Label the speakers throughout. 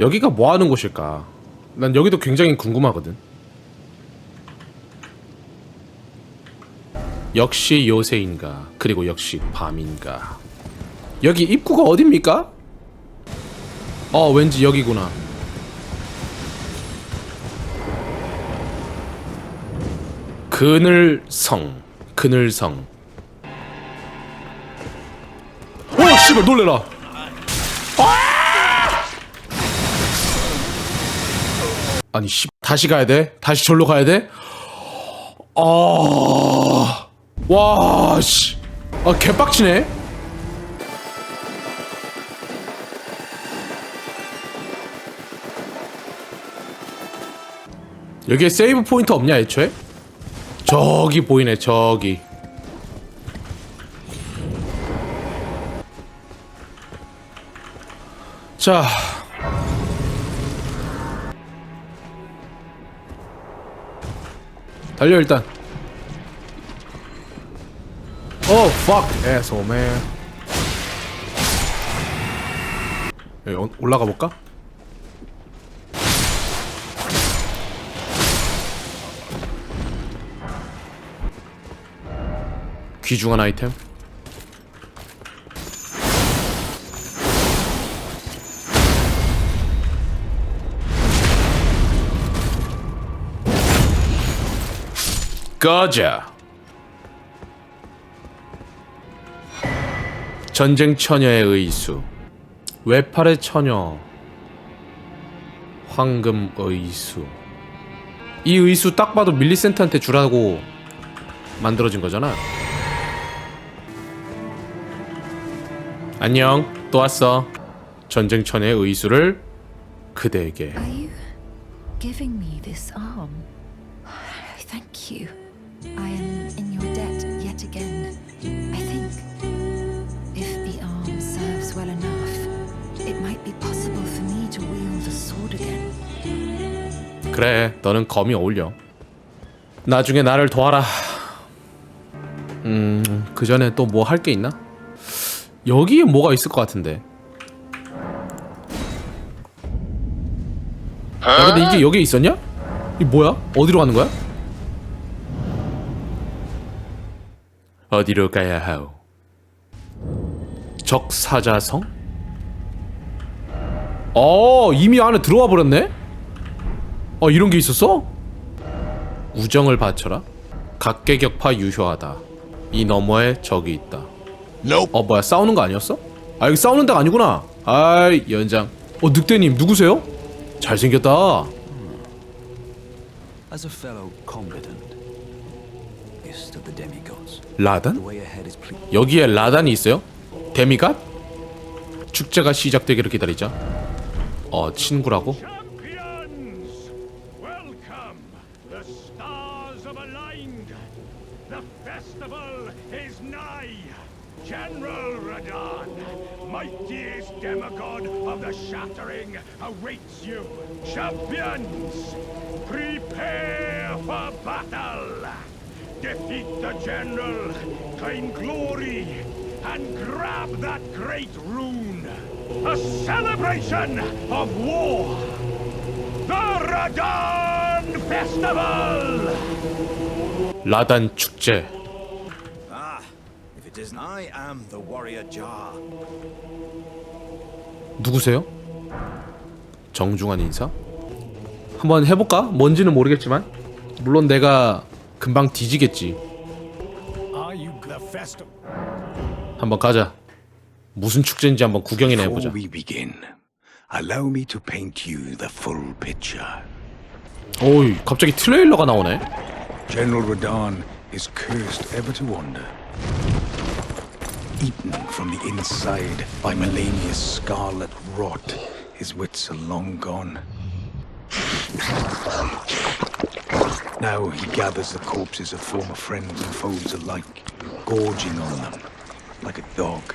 Speaker 1: 여기가 뭐 하는 곳일까? 난 여기도 굉장히 궁금하거든. 역시 요새인가? 그리고 역시 밤인가? 여기 입구가 어딥니까? 어, 왠지 여기구나. 그늘성, 그늘성. 오, 씨발 놀래라. 아니 씨 다시 가야 돼? 다시 절로 가야 돼? 아, 와, 씨, 아 개빡치네. 여기에 세이브 포인트 없냐 애초에? 저기 보이네 저기. 자, 달려 일단. 오, fuck, asshole man. 여기 어- 올라가 볼까? 귀중한 아이템. 꺼져. 전쟁 처녀의 의수. 외팔의 처녀. 황금 의수. 이 의수 딱 봐도 밀리센트한테 주라고 만들어진 거잖아. 안녕. 또 왔어. 전쟁 처녀의 의수를 그대에게.
Speaker 2: Thank you. I am in your debt yet again. I think if the arm serves well enough, it might be possible for me to wield a sword again.
Speaker 1: 그래, 너는 검이 어울려. 나중에 나를 도와라. 음, 그 전에 또 뭐 할 게 있나? 여기에 뭐가 있을 것 같은데. 야, 근데 이게 여기에 있었냐? 이 뭐야? 어디로 가는 거야? 어디로 가야 하오? 적사자성? 어, 이미 안에 들어와 버렸네? 어 이런 게 있었어? 우정을 바쳐라. 각계격파 유효하다. 이 너머에 적이 있다. 어 뭐야 싸우는 거 아니었어? 아 여기 싸우는 데가 아니구나. 아이 연장. 어 늑대님 누구세요? 잘생겼다.
Speaker 3: As a fellow combatant,
Speaker 1: 라단? 여기에 라단이 있어요? 데미갓? 축제가 시작되기를 기다리자. 어 친구라고?
Speaker 4: Champions! Prepare for battle! Defeat the General, claim glory, and grab that great rune! A celebration of war! The Radon Festival!
Speaker 1: 라단 축제.
Speaker 5: Ah, if it isn't I am the warrior Jar.
Speaker 1: 누구세요? 정중한 인사? 한번 해볼까? 뭔지는 모르겠지만 물론 내가 금방 뒤지겠지? 한번 가자 무슨 축제인지 한번 구경이나 해보자
Speaker 6: Before we begin, allow me to paint you the full picture.
Speaker 1: 오이 갑자기 트레일러가 나오네
Speaker 6: General Radon is cursed ever to wander. Eaten from the inside by Melania's scarlet rot, his wits are long gone. Now he gathers the corpses of former friends and foes alike, gorging on them like a dog.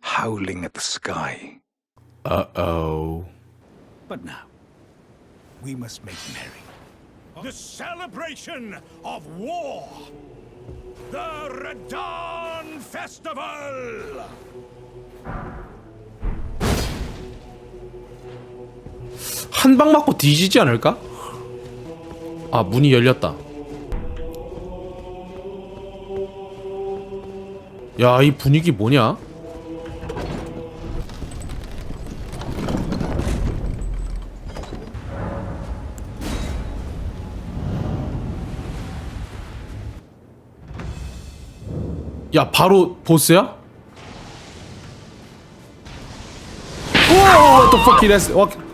Speaker 6: Howling at the sky.
Speaker 1: 어어
Speaker 6: But now, we must make merry.
Speaker 4: The celebration of war! the Radon Festival!
Speaker 1: 한 방 맞고 뒤지지 않을까? 아 문이 열렸다. 야 이 분위기 뭐냐? 야 바로 보스야? 우와 what the fuck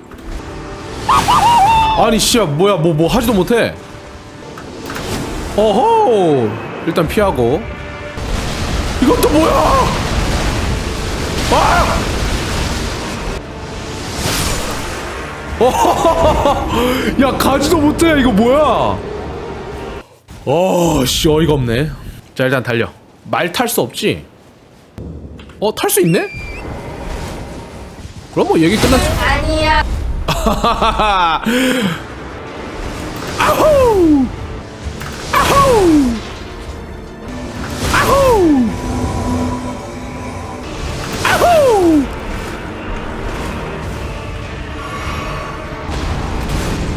Speaker 1: 아니 씨야 뭐야 뭐뭐 하지도 못해. 어호 일단 피하고. 또 뭐야! 아! 야 가지도 못해. 이거 뭐야? 어씨 어이가 없네. 자 일단 달려. 말 탈 수 없지? 어 탈 수 있네? 그럼 뭐 얘기 끝났지
Speaker 2: 아니야.
Speaker 1: 아후! 아후! 아후! 아후!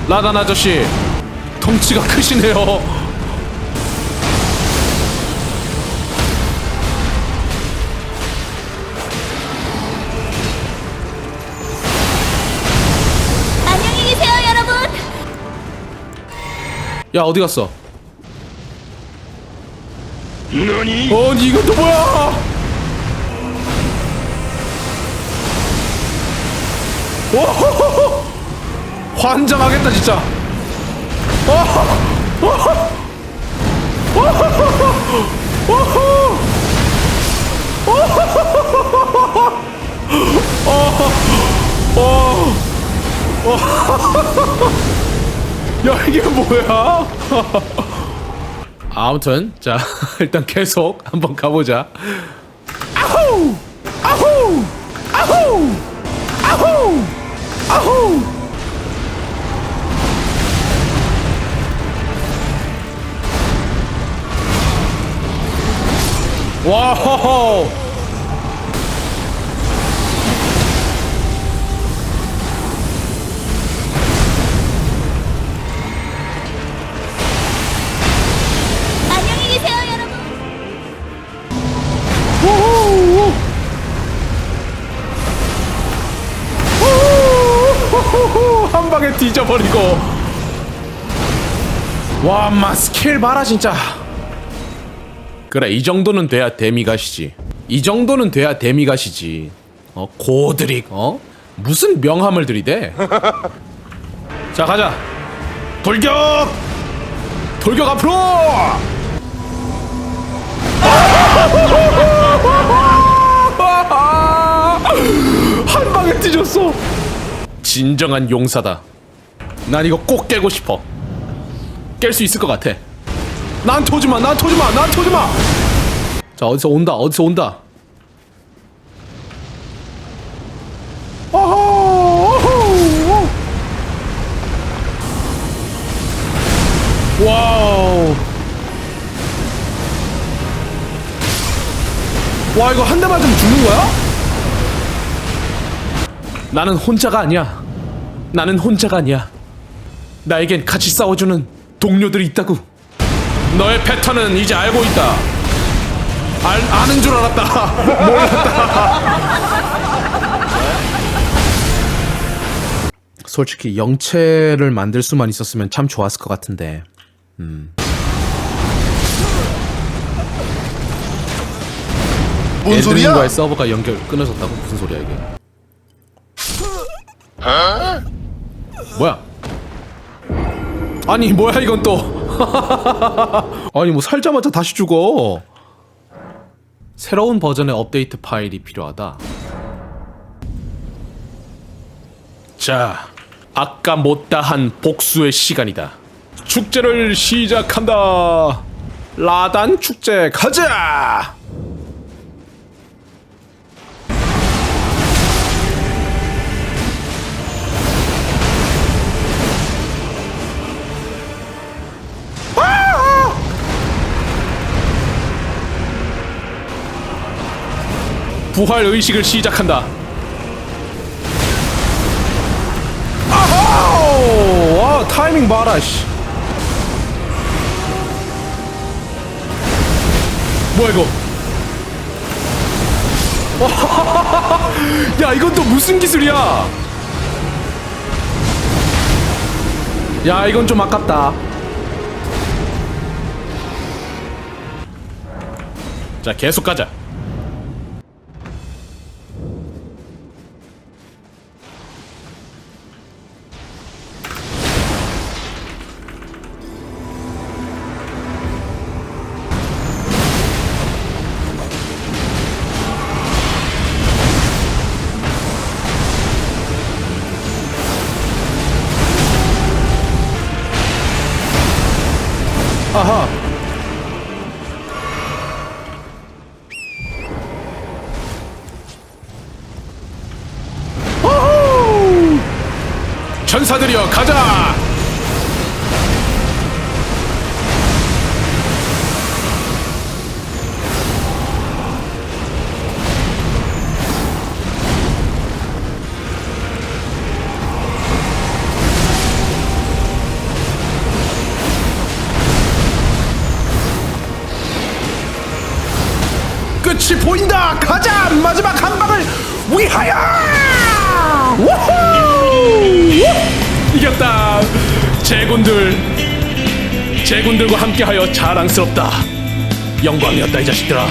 Speaker 1: 라단 아저씨, 덩치가 크시네요. 야 어디 갔어? 너니? 어 이건 또 뭐야? 오호호호! 환장하겠다 진짜. 오 야 이게 뭐야? 아무튼 자 일단 계속 한번 가보자. 아후 아후 아후 아후 아후 와호호 우후. 한 방에 뒤져버리고. 와마 스킬 봐라 진짜. 그래 이 정도는 돼야 데미가시지. 이 정도는 돼야 데미가시지. 어 고드릭 어? 무슨 명함을 들이대? 자 가자. 돌격! 돌격 앞으로 진정한 용사다. 난 이거 꼭 깨고 싶어. 깰 수 있을 것 같아. 나한테 오지 마, 나한테 오지 마, 나한테 오지 마. 자 어디서 온다, 어디서 온다. 와우. 와 이거 한 대 맞으면 죽는 거야? 나는 혼자가 아니야. 나는 혼자가 아니야. 나에겐 같이 싸워주는 동료들이 있다고. 너의 패턴은 이제 알고 있다. 알, 아는 줄 알았다. 몰랐다. 솔직히 영체를 만들 수만 있었으면 참 좋았을 것 같은데.
Speaker 7: 뭔 소리야?
Speaker 1: 애들과의 서버가 연결 끊어졌다고 무슨 소리야 이게? 뭐야? 아니 뭐야 이건 또? 아니 뭐 살자마자 다시 죽어. 새로운 버전의 업데이트 파일이 필요하다. 자, 아까 못다한 복수의 시간이다. 축제를 시작한다. 라단 축제 가자. 부활 의식을 시작한다. 아호! 와 타이밍 봐라 씨. 뭐야 이거? 야 이건 또 무슨 기술이야? 야 이건 좀 아깝다. 자 계속 가자. 전사들이여 가자! 끝이 보인다! 가자! 마지막 한 방을 위하여! 우후! 이겼다! 제군들 제군들과 함께하여 자랑스럽다 영광이었다 이 자식들아